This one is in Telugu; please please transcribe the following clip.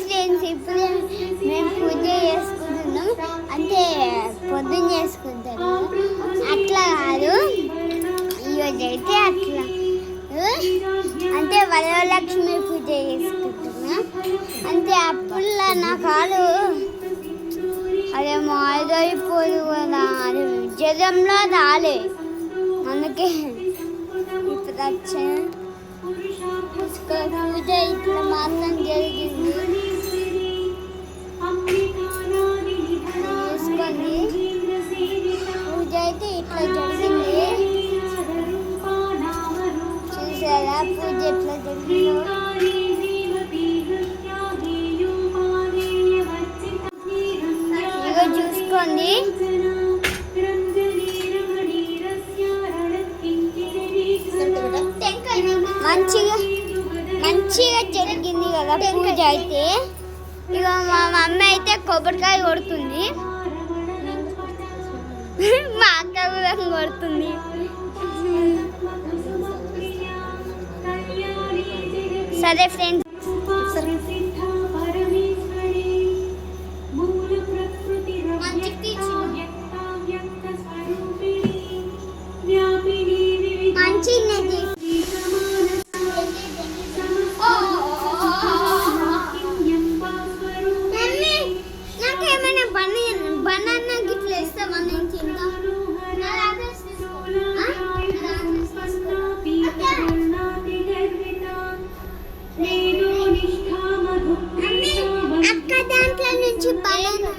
ఫ్రెండ్స్ ఇప్పుడు మేము పూజ చేసుకుంటున్నాం అంటే పొద్దున్న చేసుకుంటారు అట్లా కాదు ఈరోజు అయితే అట్లా అంటే వరలక్ష్మి పూజ చేసుకుంటున్నాం అంటే అప్పుల్లో నా కాలు అదే మాదైపోదు కదా అది జ్వరంలో రాలే అందుకే ఇప్పుడు వచ్చా పూజ ఇట్లా మాత్రం జరిగింది ఇగో చూసుకోండి. మంచిగా మంచిగా జరిగింది కదా పూజ అయితే. ఇక మా మమ్మీ అయితే కొబ్బరికాయ కొడుతుంది. మా అక్క కూడా కొడుతుంది. సరే ఫ్రెండ్స్ banana.